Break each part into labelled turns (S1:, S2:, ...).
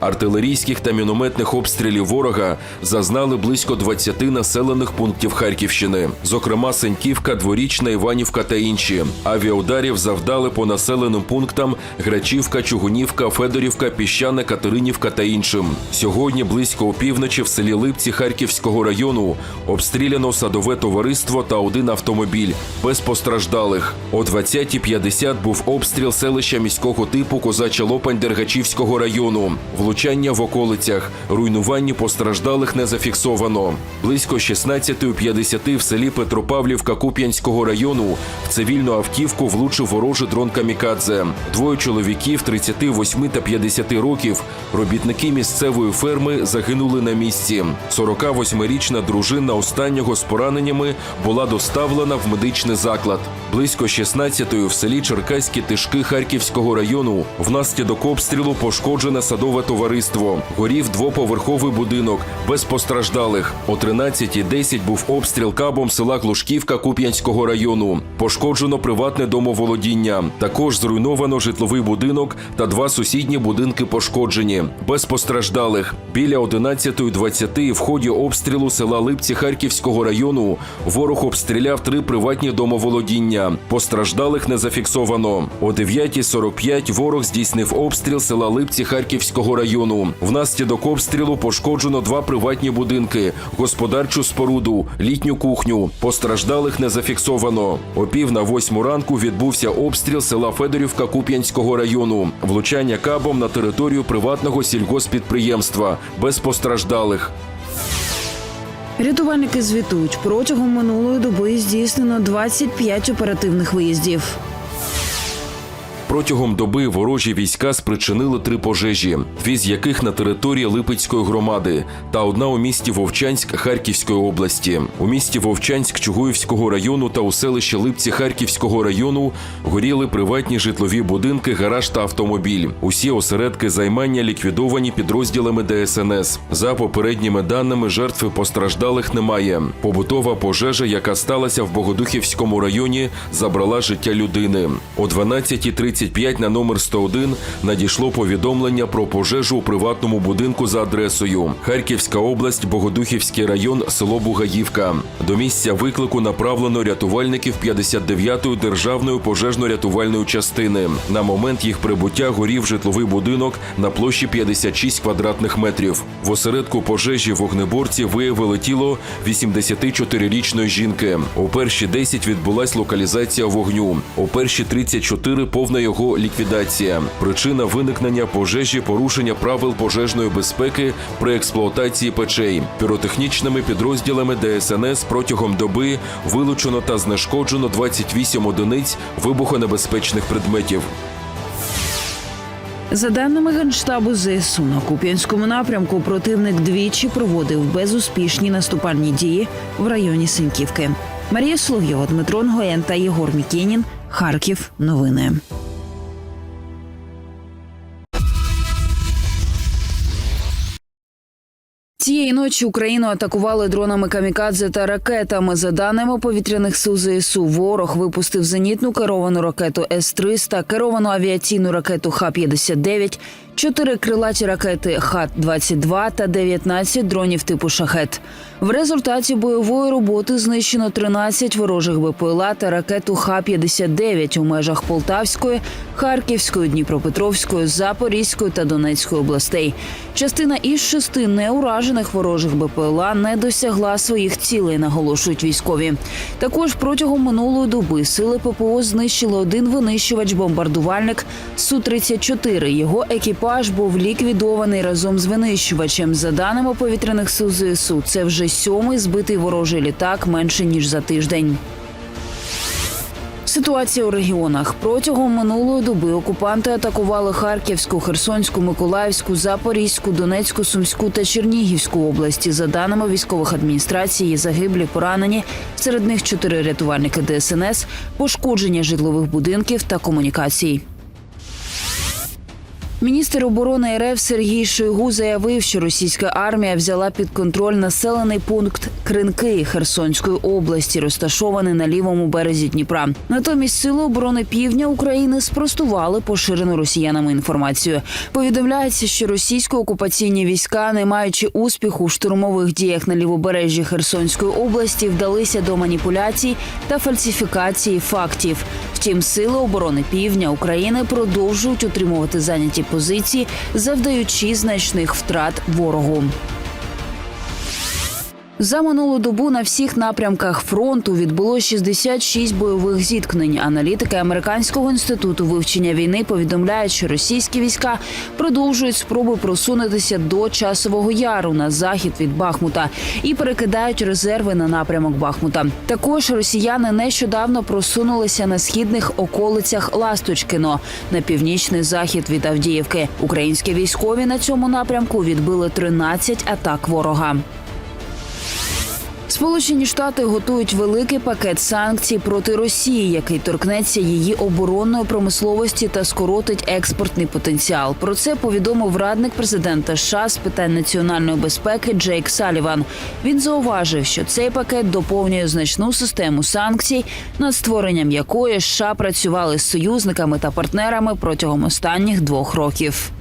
S1: Артилерійських та мінометних обстрілів ворога зазнали близько 20 населених пунктів Харківщини, зокрема Сеньківка, Дворічна, Іванівка та інші. Авіаударів завдали по населеним пунктам Грачівка, Чугунівка, Федорівка, Піщане, Катеринівка та іншим. Сьогодні близько опівночі в селі Липці Харківського району обстріляно садове товариство та один автомобіль без постраждалих. О 20.50 був обстріл селища міського типу Козача Лопань Дергачівського району. Влучання в околицях, руйнування постраждалих не зафіксовано. Близько 16.50 в селі Петропавлівка Куп'янського району в цивільну автівку влучив ворожий дрон Камікадзе. Двоє чоловіків 38 та 50 років, робітники місцевої ферми, загинули на місці. 48-річна дружина останнього з пораненнями була доставлена в медичний заклад. Близько 16-ї в селі Черкаські Тишки Харківського району внаслідок обстрілу пошкоджене садове товариство. Горів двоповерховий будинок без постраждалих. О 13.10 був обстріл кабом села Глушківка Куп'янського району. Пошкоджено приватне домоволодіння. Також зруйновано житловий будинок та два сусідні будинки пошкоджені. Без постраждалих. Біля 11.20 в ході обстрілу села Липці Харківського району ворог обстріляв три приватні домоволодіння. Постраждалих не зафіксовано. О 9.45 ворог здійснив обстріл села Липці Харківського району. Внаслідок обстрілу пошкоджено два приватні будинки, господарчу споруду, літню кухню. Постраждалих не зафіксовано. О пів на восьму ранку відбувся обстріл села Федорівка Куп'янського району. Влучання кабом на територію приватного сільгоспідприємства без постраждалих.
S2: Рятувальники звітують, протягом минулої доби здійснено 25 оперативних виїздів.
S1: Протягом доби ворожі війська спричинили три пожежі, дві з яких на території Липецької громади, та одна у місті Вовчанськ Харківської області. У місті Вовчанськ Чугуївського району та у селищі Липці Харківського району горіли приватні житлові будинки, гараж та автомобіль. Усі осередки займання ліквідовані підрозділами ДСНС. За попередніми даними, жертв постраждалих немає. Побутова пожежа, яка сталася в Богодухівському районі, забрала життя людини. О 12.30 35 на номер 101 надійшло повідомлення про пожежу у приватному будинку за адресою Харківська область, Богодухівський район, село Бугаївка. До місця виклику направлено рятувальників 59-ї державної пожежно-рятувальної частини. На момент їх прибуття горів житловий будинок на площі 56 квадратних метрів. В осередку пожежі вогнеборці виявили тіло 84-річної жінки. У перші 10 відбулась локалізація вогню. У перші 34 повна його ліквідація. Причина виникнення пожежі порушення правил пожежної безпеки при експлуатації печей. Піротехнічними підрозділами ДСНС протягом доби вилучено та знешкоджено 28 одиниць вибухонебезпечних предметів.
S2: За даними Генштабу ЗСУ, на Куп'янському напрямку противник двічі проводив безуспішні наступальні дії в районі Синьківки. Марія Соловйова, Дмитро Нгоєн та Єгор Мікенін. Харків. Новини. Цієї ночі Україну атакували дронами камікадзе та ракетами. За даними повітряних сил ЗСУ, ворог випустив зенітну керовану ракету С-300, керовану авіаційну ракету Х-59, чотири крилаті ракети Х-22 та 19 дронів типу шахет. В результаті бойової роботи знищено 13 ворожих БПЛА та ракету Х-59 у межах Полтавської, Харківської, Дніпропетровської, Запорізької та Донецької областей. Частина із шести неуражених ворожих БПЛА не досягла своїх цілей, наголошують військові. Також протягом минулої доби сили ППО знищили один винищувач-бомбардувальник Су-34. Його екіпаж був ліквідований разом з винищувачем. За даними повітряних сил ЗСУ, це вже сьомий збитий ворожий літак менше ніж за тиждень. Ситуація у регіонах протягом минулої доби окупанти атакували Харківську, Херсонську, Миколаївську, Запорізьку, Донецьку, Сумську та Чернігівську області. За даними військових адміністрацій, загиблі, поранені. Серед них чотири рятувальники ДСНС, пошкодження житлових будинків та комунікацій. Міністр оборони РФ Сергій Шойгу заявив, що російська армія взяла під контроль населений пункт Кринки Херсонської області, розташований на лівому березі Дніпра. Натомість сили оборони півдня України спростували поширену росіянами інформацію. Повідомляється, що російсько-окупаційні війська, не маючи успіху в штурмових діях на лівобережжі Херсонської області, вдалися до маніпуляцій та фальсифікації фактів. Втім, сили оборони півдня України продовжують утримувати зайняті позиції, завдаючи значних втрат ворогу. За минулу добу на всіх напрямках фронту відбуло 66 бойових зіткнень. Аналітики американського інституту вивчення війни повідомляють, що російські війська продовжують спроби просунутися до часового яру на захід від Бахмута і перекидають резерви на напрямок Бахмута. Також росіяни нещодавно просунулися на східних околицях Ласточкино на північний захід від Авдіївки. Українські військові на цьому напрямку відбили 13 атак ворога. Сполучені Штати готують великий пакет санкцій проти Росії, який торкнеться її оборонної промисловості та скоротить експортний потенціал. Про це повідомив радник президента США з питань національної безпеки Джейк Саліван. Він зауважив, що цей пакет доповнює значну систему санкцій, над створенням якої США працювали з союзниками та партнерами протягом останніх двох років.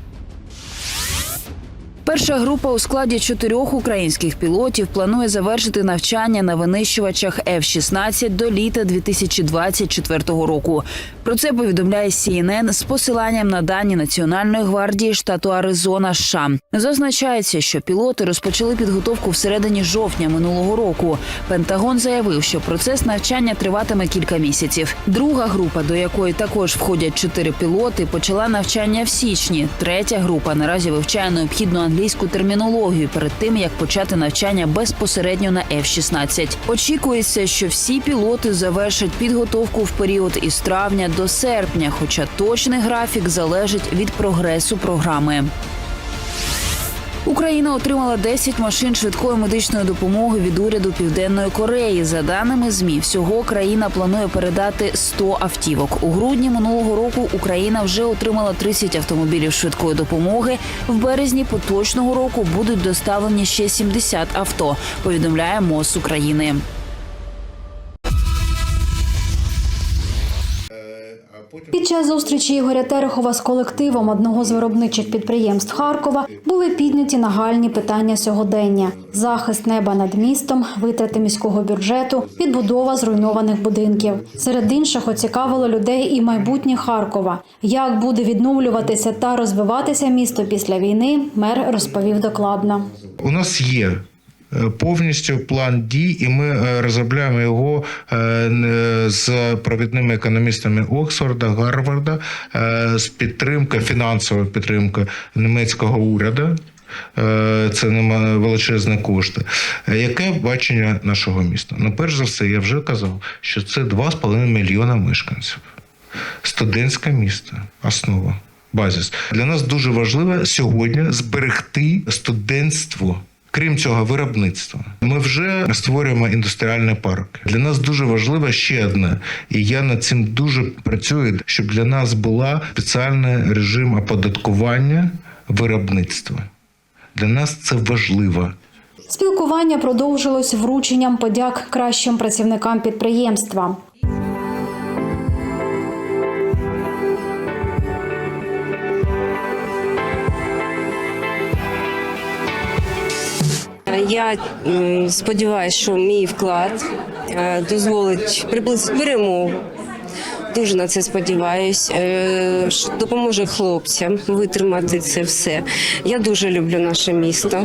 S2: Перша група у складі чотирьох українських пілотів планує завершити навчання на винищувачах F-16 до літа 2024 року. Про це повідомляє CNN з посиланням на дані Національної гвардії штату Аризона. США. зазначається, що пілоти розпочали підготовку всередині жовтня минулого року. Пентагон заявив, що процес навчання триватиме кілька місяців. Друга група, до якої також входять чотири пілоти, почала навчання в січні. Третя група наразі вивчає необхідну англійську термінологію перед тим, як почати навчання безпосередньо на F-16. Очікується, що всі пілоти завершать підготовку в період із травня до серпня, хоча точний графік залежить від прогресу програми. Україна отримала 10 машин швидкої медичної допомоги від уряду Південної Кореї. За даними змі, всього країна планує передати 100 автівок. У грудні минулого року Україна вже отримала 30 автомобілів швидкої допомоги. В березні поточного року будуть доставлені ще 70 авто. Повідомляє МОЗ України.
S3: Під час зустрічі Ігоря Терехова з колективом одного з виробничих підприємств Харкова були підняті нагальні питання сьогодення: захист неба над містом, витрати міського бюджету, відбудова зруйнованих будинків. Серед інших оцікавило людей і майбутнє Харкова. Як буде відновлюватися та розвиватися місто після війни, мер розповів докладно.
S4: У нас є. Е, Повністю план дій, і ми е, розробляємо його е, з провідними економістами Оксфорда, Гарварда, з підтримки, фінансової підтримки німецького уряду. Це нема величезні кошти. Яке бачення нашого міста? Ну, перш за все, я вже казав, що це 2,5 мільйона мешканців. Студентське місто, основа, базис. Для нас дуже важливо сьогодні зберегти студентство. Крім цього, виробництво. Ми вже створюємо індустріальний парк. Для нас дуже важливо ще одне, і я над цим дуже працюю, щоб для нас була спеціальний режим оподаткування виробництва. Для нас це важливо.
S3: Спілкування продовжилось врученням подяк кращим працівникам підприємства.
S5: Я сподіваюся, що мій вклад е, дозволить приблизити перемогу. Дуже на це сподіваюсь. Е, що Допоможе хлопцям витримати це все. Я дуже люблю наше місто.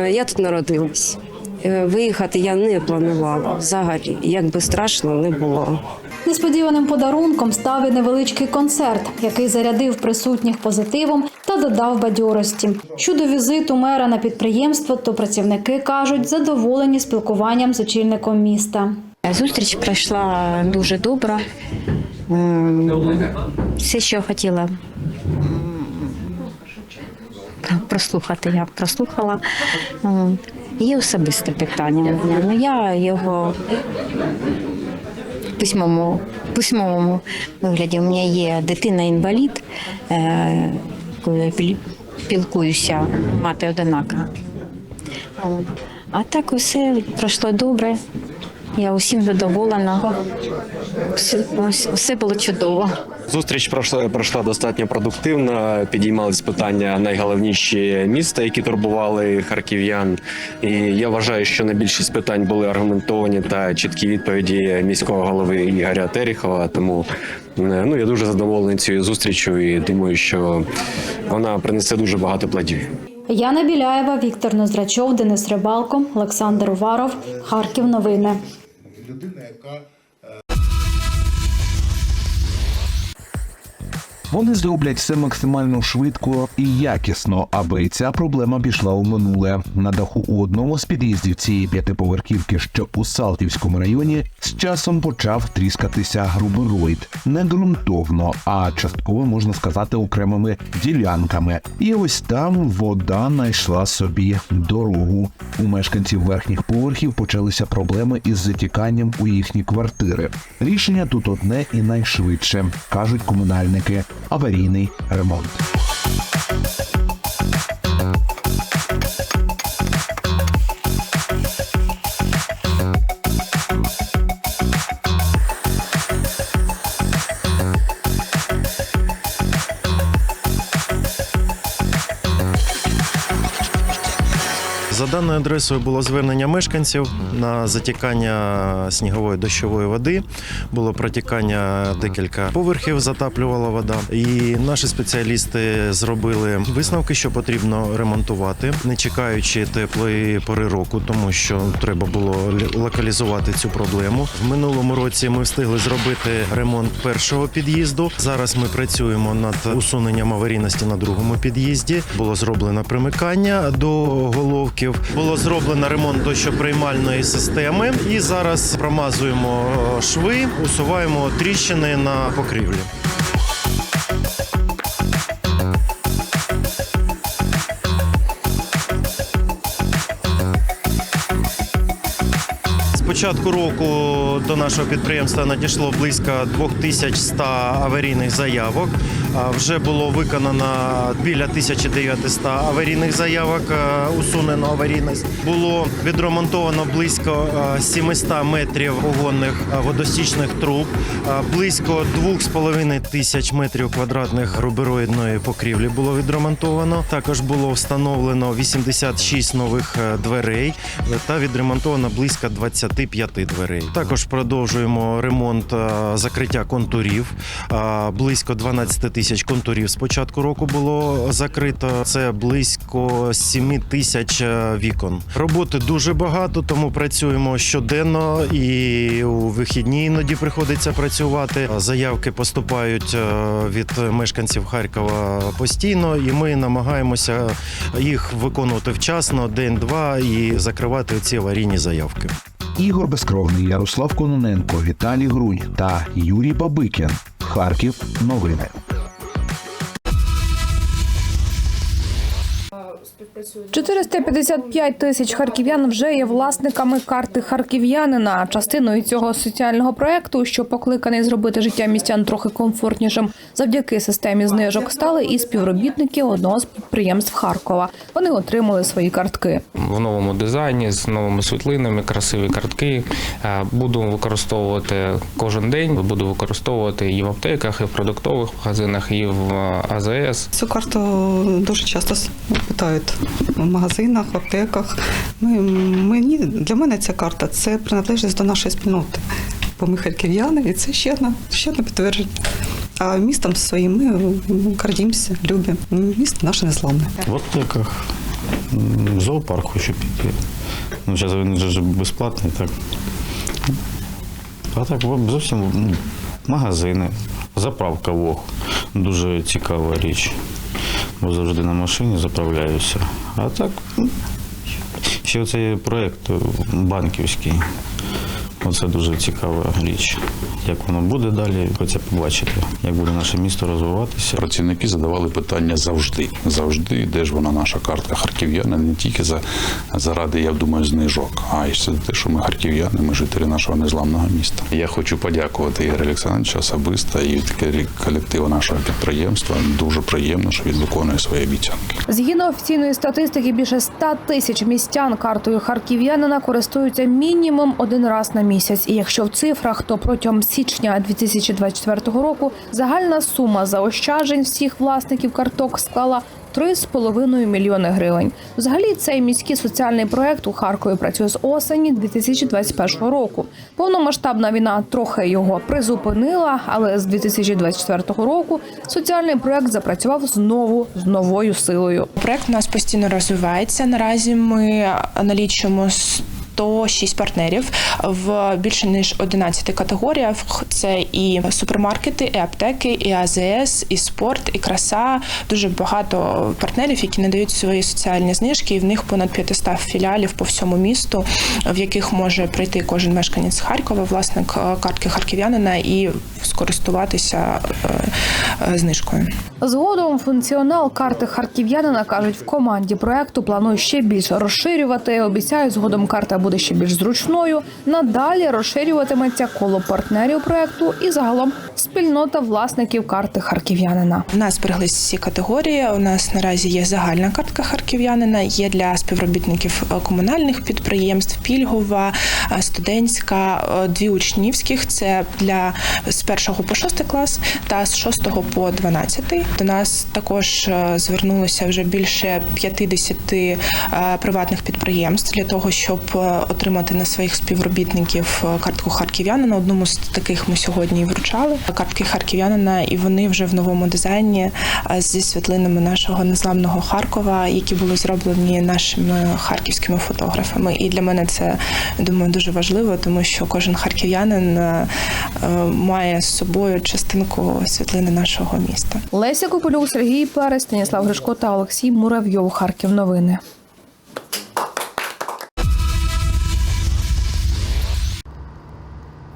S5: Е, Я тут народилась. Виїхати я не планувала взагалі, як би страшно не було.
S3: Несподіваним подарунком став і невеличкий концерт, який зарядив присутніх позитивом та додав бадьорості. Щодо візиту мера на підприємство, то працівники кажуть, задоволені спілкуванням з очільником міста.
S6: Зустріч пройшла дуже добре. Все, що хотіла прослухати, я прослухала. Є особисте питання. у мене, але я його письмовому, письмовому вигляді. У мене є дитина-інвалід. Е, я піл- пілкуюся, мати одинака. А так усе пройшло добре. Я усім задоволена. Все, все було чудово.
S7: Зустріч пройшла, пройшла достатньо продуктивно. Підіймались питання найголовніші міста, які турбували харків'ян. І я вважаю, що на більшість питань були аргументовані та чіткі відповіді міського голови Ігоря Терехова. Тому е, ну я дуже задоволений цією зустрічю і думаю, що вона принесе дуже багато плодів.
S3: Яна Біляєва, Віктор Ноздрачов, Денис Рибалко, Олександр Уваров. Харків. Новини.
S8: людина, яка Вони зроблять все максимально швидко і якісно, аби ця проблема пішла у минуле. На даху у одному з під'їздів цієї п'ятиповерхівки, що у Салтівському районі, з часом почав тріскатися грубероїд. Не ґрунтовно, а частково можна сказати окремими ділянками. І ось там вода знайшла собі дорогу. У мешканців верхніх поверхів почалися проблеми із затіканням у їхні квартири. Рішення тут одне і найшвидше, кажуть комунальники. Аварійний ремонт.
S9: Даною адресою було звернення мешканців на затікання снігової дощової води. Було протікання декілька поверхів, затаплювала вода. І наші спеціалісти зробили висновки, що потрібно ремонтувати, не чекаючи теплої пори року, тому що треба було лі- локалізувати цю проблему. В минулому році ми встигли зробити ремонт першого під'їзду. Зараз ми працюємо над усуненням аварійності на другому під'їзді. Було зроблено примикання до головків. Було зроблено ремонт дощоприймальної системи. І зараз промазуємо е, шви, усуваємо тріщини на покрівлі. Початку року до нашого підприємства надійшло близько 2100 аварійних заявок. Вже було виконано біля 1900 аварійних заявок, е, усунено аварійність. Було відремонтовано близько е, 700 метрів вогонних е, водостічних труб, е, близько 2,5 тисяч метрів квадратних рубероїдної покрівлі було відремонтовано. Також було встановлено 86 нових е, дверей е, та відремонтовано близько 25 дверей. Також продовжуємо ремонт е, закриття контурів. Е, Близько 12 тисяч контурів з початку року було закрито. Це близько 7 тисяч е, вікон. Роботи дуже багато, тому працюємо щоденно і у вихідні іноді приходиться працювати. Заявки поступають е, від мешканців Харкова постійно, і ми намагаємося їх виконувати вчасно, день-два і закривати ці аварійні заявки.
S8: Ігор Безкровний, Ярослав Кононенко, Віталій Грунь та Юрій Бабикін. Харків. Новини.
S10: – 455 тисяч харків'ян вже є власниками карти харків'янина. Частиною цього соціального проекту, що покликаний зробити життя містян трохи комфортнішим, завдяки системі знижок стали і співробітники одного з підприємств Харкова. Вони отримали свої картки.
S11: в новому дизайні з новими світлинами, красиві картки. Е, Буду використовувати кожен день. Буду використовувати і в аптеках, і в продуктових магазинах, і в е, АЗС.
S12: Цю карту дуже часто питають в магазинах, в аптеках. Ну, і мені, для мене ця карта це приналежність до нашої спільноти. Бо ми харків'яни, і це ще одне, ще одне підтвердження. А містом своїм ми гордимося, любимо. Місто наше незламне.
S13: В аптеках, в зоопарк хочу піти. Ну, зараз він вже безплатний, так. А так зовсім ну, магазини, заправка ВОГ. Дуже цікава річ. Бо завжди на машині заправляюся. А так, ну, ще цей проєкт банківський. Оце дуже цікава річ. Як воно буде далі, хочеться побачити, як буде наше місто розвиватися.
S14: Працівники задавали питання завжди. Завжди, де ж вона наша картка харків'яна, не тільки за заради, я думаю, знижок, а й за те, що ми харків'яни, ми жителі нашого незламного міста. Я хочу подякувати Ігорю Олександровичу особисто і колективу нашого підприємства. Дуже приємно, що він виконує свої обіцянки.
S10: Згідно офіційної статистики, більше 100 тисяч містян картою харків'янина користуються мінімум один раз на місяць. І якщо в цифрах, то протягом січня 2024 року загальна сума заощаджень всіх власників карток склала 3,5 мільйони гривень. Взагалі, цей міський соціальний проект у Харкові працює з осені 2021 року. Повномасштабна війна трохи його призупинила, але з 2024 року соціальний проект запрацював знову з новою силою.
S15: Проект у нас постійно розвивається. Наразі ми налічуємо 106 партнерів в більше ніж 11 категоріях. Це і супермаркети, і аптеки, і АЗС, і спорт, і краса. Дуже багато партнерів, які надають свої соціальні знижки, і в них понад 500 філіалів по всьому місту, в яких може прийти кожен мешканець Харкова, власник е, картки харків'янина, і скористуватися е, е, знижкою.
S10: Згодом функціонал карти харків'янина кажуть в команді проекту планують ще більше розширювати. Обіцяють, згодом карта буде ще більш зручною. Надалі розширюватиметься коло партнерів проекту і загалом спільнота власників карти харків'янина.
S15: У нас збереглись всі категорії. У нас наразі є загальна картка харків'янина, є для співробітників е, комунальних підприємств, пільгова, е, студентська, е, дві учнівських. Це для з першого по шостий клас та з шостого по дванадцятий. До нас також е, звернулося вже більше 50 е, приватних підприємств для того, щоб е, отримати на своїх співробітників картку харків'янина. Одному з таких ми сьогодні вручали картки харків'янина, і вони вже в новому дизайні зі світлинами нашого незламного Харкова, які були зроблені нашими харківськими фотографами. І для мене це думаю дуже важливо, тому що кожен харків'янин має з собою частинку світлини нашого міста.
S10: Леся Копилюк, Сергій Перес, Станіслав Гришко та Олексій Муравйов. Харків новини.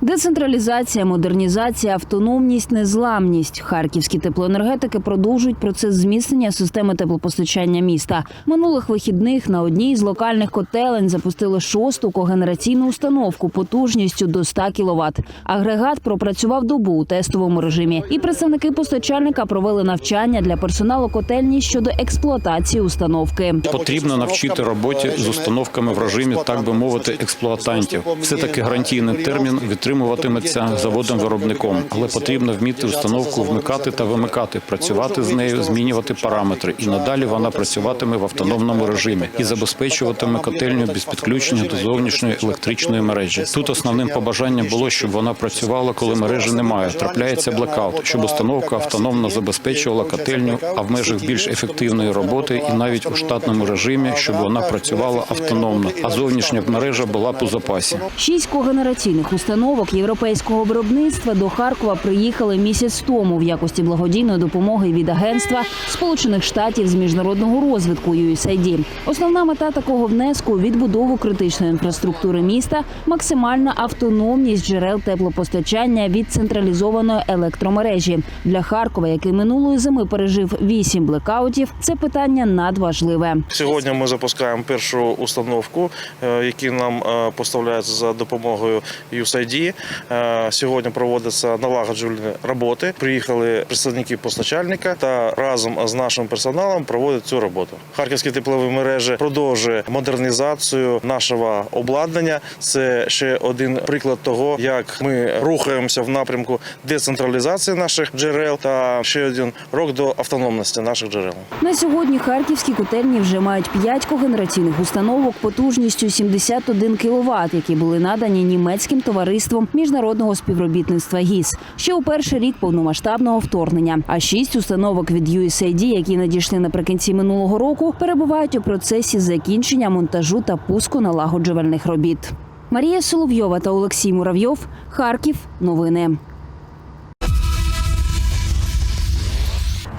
S2: Децентралізація, модернізація, автономність, незламність. Харківські теплоенергетики продовжують процес зміцнення системи теплопостачання міста. Минулих вихідних на одній з локальних котелень запустили шосту когенераційну установку потужністю до 100 кВт. Агрегат пропрацював добу у тестовому режимі. І представники постачальника провели навчання для персоналу котельні щодо експлуатації установки.
S16: Потрібно навчити роботі з установками в режимі, так би мовити, експлуатантів. Все таки гарантійний термін витримуватиметься заводом-виробником, але потрібно вміти установку вмикати та вимикати, працювати з нею, змінювати параметри, і надалі вона працюватиме в автономному режимі і забезпечуватиме котельню без підключення до зовнішньої електричної мережі. Тут основним побажанням було, щоб вона працювала, коли мережі немає. Трапляється блекаут, щоб установка автономно забезпечувала котельню, а в межах більш ефективної роботи і навіть у штатному режимі, щоб вона працювала автономно, а зовнішня мережа була по запасі.
S2: Шість когенераційних установок європейського виробництва до Харкова приїхали місяць тому в якості благодійної допомоги від агентства Сполучених Штатів з міжнародного розвитку USAID. Основна мета такого внеску відбудову критичної інфраструктури міста, максимальна автономність джерел теплопостачання від централізованої електромережі для Харкова, який минулої зими пережив вісім блекаутів. Це питання надважливе.
S17: Сьогодні ми запускаємо першу установку, е, які нам е, поставляються за допомогою USAID. Е, Сьогодні проводяться налагоджувальні роботи. Приїхали представники постачальника та разом з нашим персоналом проводять цю роботу. Харківські теплові мережі продовжує модернізацію нашого обладнання. Це ще один приклад того, як ми рухаємося в напрямку децентралізації наших джерел та ще один крок до автономності наших джерел.
S2: На сьогодні харківські котельні вже мають 5 когенераційних установок потужністю 71 кВт, які були надані німецьким товариством міжнародного співробітництва ГІС ще у перший рік повномасштабного вторгнення. А шість установок від USAID, які надійшли наприкінці минулого року, перебувають у процесі закінчення монтажу та пуску налагоджувальних робіт. Марія Соловйова та Олексій Муравйов. Харків. Новини.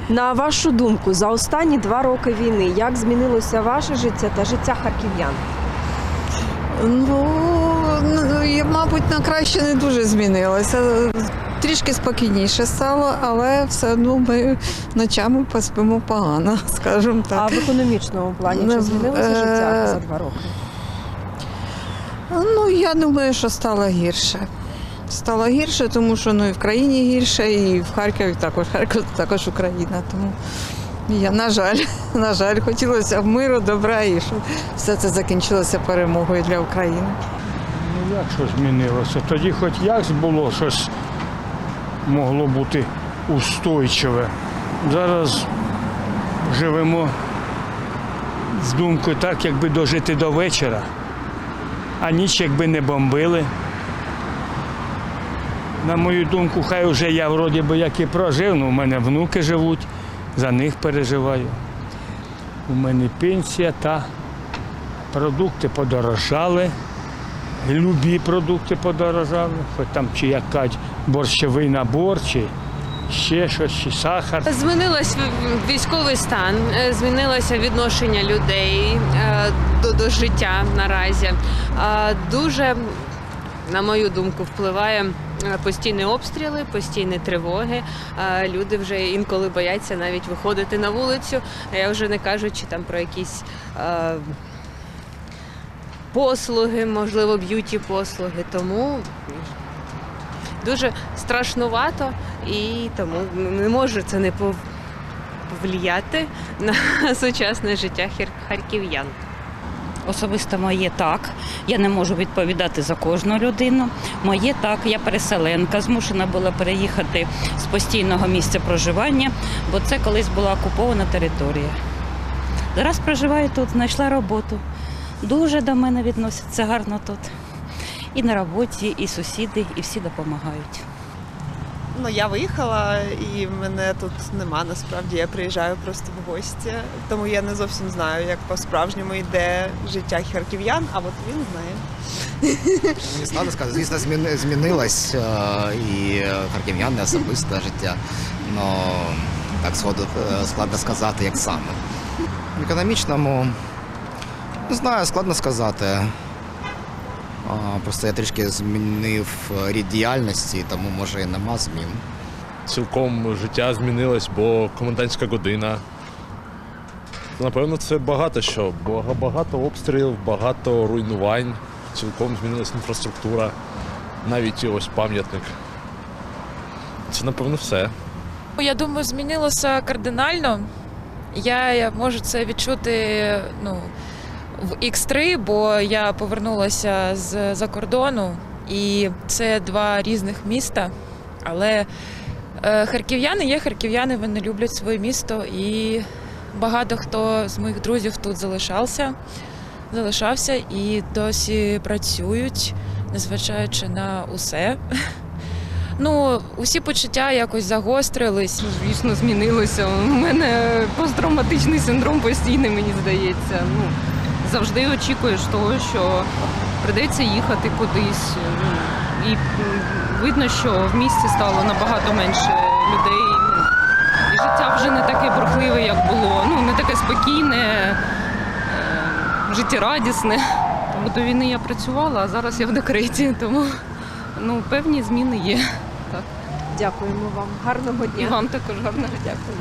S18: На вашу думку, за останні два роки війни як змінилося ваше життя та життя харків'ян?
S19: Ну, я, мабуть, на краще не дуже змінилося. Трішки спокійніше стало, але все одно ми ночами поспимо погано, скажімо так.
S18: А в економічному плані чи змінилося життя
S19: е,
S18: за два роки?
S19: Ну, я думаю, що стало гірше. Стало гірше, тому що ну, і в країні гірше, і в Харкові також Харків також Україна. Тому я, на жаль, на жаль, хотілося б миру, добра і щоб все це закінчилося перемогою для України.
S20: Ну як що змінилося? Тоді хоч якось було щось могло бути устойчиве. Зараз живемо з думкою так, якби дожити до вечора, а ніч якби не бомбили. На мою думку, хай вже я вроді би як і прожив, але у мене внуки живуть, за них переживаю. У мене пенсія та продукти подорожали. Любі продукти подорожали, хоч там чи як кажуть, борщовий набор, чи ще щось, чи сахар.
S21: Змінилось військовий стан, е, змінилося відношення людей е, до, до життя наразі. Дуже, на мою думку, впливає е, постійні обстріли, постійні тривоги. Люди вже інколи бояться навіть виходити на вулицю. Я вже не кажучи там про якісь. Послуги, можливо, б'юті послуги, тому дуже страшнувато і тому не може це не повлияти на сучасне життя харків'ян.
S22: Особисто моє так. Я не можу відповідати за кожну людину. Моє так, я переселенка, змушена була переїхати з постійного місця проживання, бо це колись була окупована територія. Зараз проживаю тут, знайшла роботу. Дуже до мене відносяться гарно тут. І на роботі, і сусіди, і всі допомагають.
S23: Ну, я виїхала і мене тут нема. Насправді я приїжджаю просто в гості, тому я не зовсім знаю, як по-справжньому йде життя харків'ян, а от він знає.
S24: Мені складно сказати, звісно, зміни- змінилось е, і харків'яне особисте життя. Ну так е, складно сказати, як саме. В економічному не знаю, складно сказати. Просто я трішки змінив е, рід діяльності, тому може і нема змін.
S25: Цілком життя змінилось, бо комендантська година. Напевно, це багато що. Багато обстрілів, багато руйнувань. Цілком змінилась інфраструктура, навіть і ось пам'ятник. Це, напевно, все.
S26: Я думаю, змінилося кардинально. Я, я можу це відчути ну, в X3, бо я повернулася з за кордону, і це два різних міста. Але е, харків'яни є харків'яни, вони люблять своє місто, і багато хто з моїх друзів тут залишався, залишався і досі працюють, незважаючи на усе. Ну, усі почуття якось загострились. Звісно, змінилося. У мене посттравматичний синдром постійний, мені здається. Ну, завжди очікуєш того, що прийдеться їхати кудись. І видно, що в місті стало набагато менше людей. І життя вже не таке бурхливе, як було. Ну, не таке спокійне, е, життєрадісне. Тому до війни я працювала, а зараз я в декреті, тому ну, певні зміни є. Так.
S18: Дякуємо вам. Гарного дня.
S26: І вам також гарного
S18: дякую.